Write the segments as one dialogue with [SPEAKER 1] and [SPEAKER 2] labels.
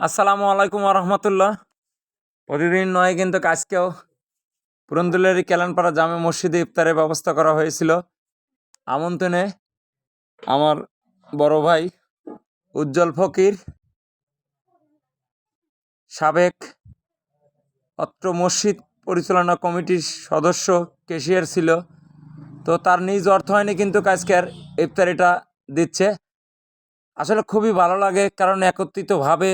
[SPEAKER 1] আসসালামু আলাইকুম রহমতুল্লাহ। প্রতিদিন নয় কিন্তু আজকেও পুরন্দুলের কেলানপাড়া জামে মসজিদে ইফতারের ব্যবস্থা করা হয়েছিল। আমন্ত্রণে আমার বড় ভাই উজ্জ্বল ফকির, সাবেক অত্র মসজিদ পরিচালনা কমিটির সদস্য কেশিয়ার ছিল। তো তার নিজ অর্থায়নে কিন্তু আজকের ইফতারিটা দিচ্ছে। আসলে খুবই ভালো লাগে কারণ একত্রিতভাবে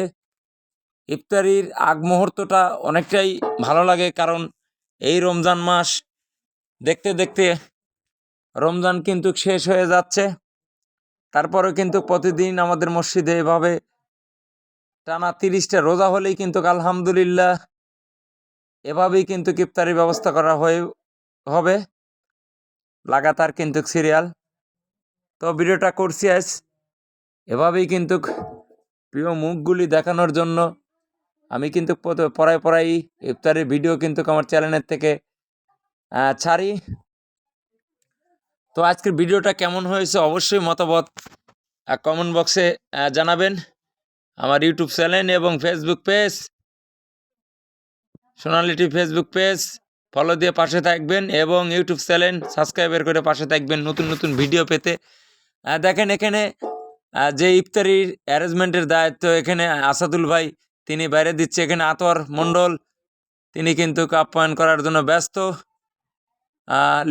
[SPEAKER 1] ইফতারির আগ মুহূর্তটা অনেকটাই ভালো লাগে কারণ এই রমজান মাস দেখতে দেখতে রমজান কিন্তু শেষ হয়ে যাচ্ছে। তারপরে কিন্তু প্রতিদিন আমাদের মসজিদে এভাবে টানা তিরিশটা রোজা হলেই কিন্তু আলহামদুলিল্লাহ এভাবেই কিন্তু ইফতারির ব্যবস্থা করা হয়ে, হবে। লাগাতার কিন্তু সিরিয়াল। তো ভিডিওটা করছি আজ। এভাবেই কিন্তু প্রিয় মুখগুলি দেখানোর জন্য আমি কিন্তু পড়ায় পড়াই ইফতারের ভিডিও কিন্তু আমার চ্যানেলের থেকে ছাড়ি। তো আজকের ভিডিওটা কেমন হয়েছে অবশ্যই মতামত কমেন্ট বক্সে জানাবেন। আমার ইউটিউব চ্যানেল এবং ফেসবুক পেজ সোনালিটি ফেসবুক পেজ ফলো দিয়ে পাশে থাকবেন এবং ইউটিউব চ্যানেল সাবস্ক্রাইবার করে পাশে থাকবেন নতুন নতুন ভিডিও পেতে। দেখেন এখানে যে ইফতারির অ্যারেঞ্জমেন্টের দায়িত্ব এখানে আসাদুল ভাই তিনি বাইরে দিচ্ছে এখানে আতর মণ্ডল। তিনি কিন্তু আপ্যায়ন করার জন্য ব্যস্ত।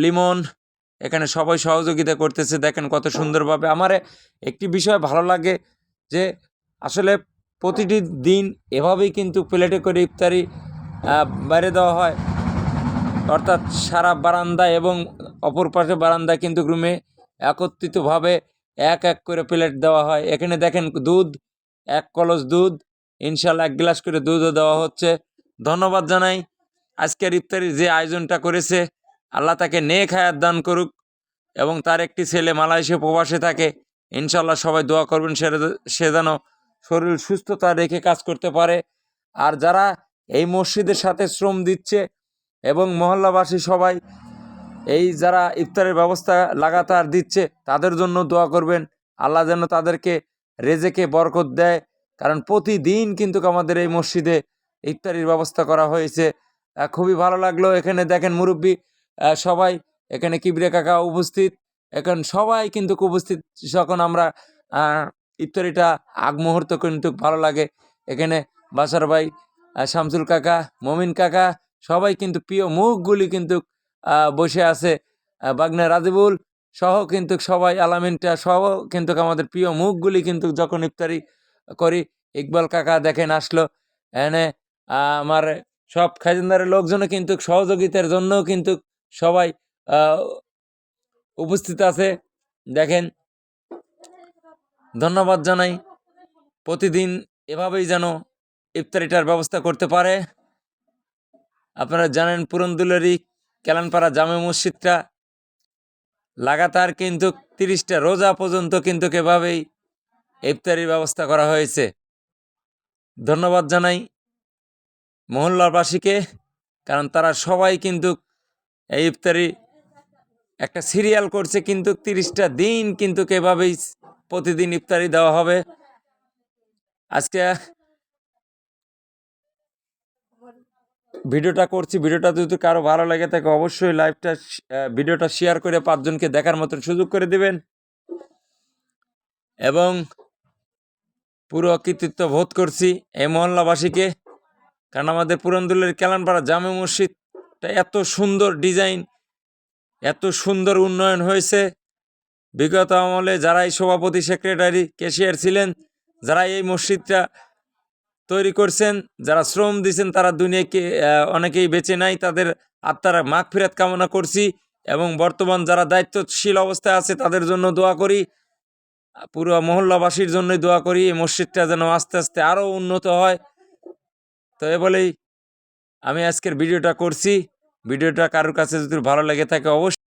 [SPEAKER 1] লিমন, এখানে সবাই সহযোগিতা করতেছে। দেখেন কত সুন্দরভাবে। আমার একটি বিষয় ভালো লাগে যে, আসলে প্রতিটি দিন এভাবেই কিন্তু প্লেটে করে ইফতারি বাইরে দেওয়া হয়। অর্থাৎ সারা বারান্দা এবং অপর পাশে বারান্দা কিন্তু রুমে একত্রিতভাবে এক এক করে প্লেট দেওয়া হয়। এখানে দেখেন দুধ, এক কলস দুধ ইনশাল্লাহ এক গ্লাস করে দুধও দেওয়া হচ্ছে। ধন্যবাদ জানাই। আজকের ইফতারির যে আয়োজনটা করেছে, আল্লাহ তাকে নেক হায়াত দান করুক এবং তার একটি ছেলে মালয়েশিয়া প্রবাসে থাকে, ইনশাল্লাহ সবাই দোয়া করবেন সে সে যেন শরীর সুস্থতা রেখে কাজ করতে পারে। আর যারা এই মসজিদের সাথে শ্রম দিচ্ছে এবং মহল্লাবাসী সবাই, এই যারা ইফতারের ব্যবস্থা লাগাতার দিচ্ছে, তাদের জন্য দোয়া করবেন। আল্লাহ যেন তাদেরকে রেজেকে বরকত দেয়। কারণ প্রতিদিন কিন্তু আমাদের এই মসজিদে ইফতারির ব্যবস্থা করা হয়েছে। খুবই ভালো লাগল। এখানে দেখেন মুরব্বী সবাই, এখানে কিবরে কাকা উপস্থিত। এখন সবাই কিন্তু উপস্থিত। যখন আমরা ইফতারিটা আগ মুহূর্ত কিন্তু ভালো লাগে। এখানে বাসার ভাই শামসুল কাকা, মমিন কাকা, সবাই কিন্তু প্রিয় মুখগুলি কিন্তু বসে আছে। বাগনা রাজিবুল সহ কিন্তু সবাই, আলামিনটা সহ কিন্তু আমাদের প্রিয় মুখগুলি কিন্তু যখন ইফতারি করি। ইকবাল কাকা দেখেন আসলো। এনে আমার সব খাজিনদারের লোকজনও কিন্তু সহযোগিতার জন্য কিন্তু সবাই উপস্থিত আছে। দেখেন, ধন্যবাদ জানাই। প্রতিদিন এভাবেই যেন ইফতারিটার ব্যবস্থা করতে পারে। আপনারা জানেন পুরন্দুলেরই কেলানপাড়া জামে মসজিদটা, লাগাতার কিন্তু তিরিশটা রোজা পর্যন্ত কিন্তু এভাবেই ইফতারির ব্যবস্থা করা হয়েছে। ধন্যবাদ জানাই মহল্লাবাসীকে, কারণ তারা সবাই কিন্তু এই ইফতারি একটা সিরিয়াল করছে কিন্তু তিরিশটা দিন কিন্তু এভাবেই প্রতিদিন ইফতারি দেওয়া হবে। আজকে ভিডিওটা করছি, ভিডিওটা যদি কারও ভালো লাগে থাকে অবশ্যই লাইভটা ভিডিওটা শেয়ার করে পাঁচজনকে দেখার মতো সুযোগ করে দিবেন। এবং পুরো কৃতিত্ব বোধ করছি এই মহল্লাবাসীকে। কারণ আমাদের পুরন্দুলের কেলানপাড়া জামে মসজিদটা এত সুন্দর ডিজাইন, এত সুন্দর উন্নয়ন হয়েছে। বিগত আমলে যারা এই সভাপতি, সেক্রেটারি, ক্যাশিয়ার ছিলেন যারা এই মসজিদটা তৈরি করছেন, যারা শ্রম দিয়েছেন তারা দুনিয়াকে অনেকেই বেঁচে নাই, তাদের আত্মারা মাগ ফিরাত কামনা করছি এবং বর্তমান যারা দায়িত্বশীল অবস্থায় আছে, তাদের জন্য দোয়া করি। পুরো মহল্লাবাসীর জন্যই দোয়া করি, এই মসজিদটা যেন আস্তে আস্তে আরও উন্নত হয়। তো এ বলেই আমি আজকের ভিডিওটা করছি। ভিডিওটা কারোর কাছে যদি ভালো লেগে থাকে অবশ্যই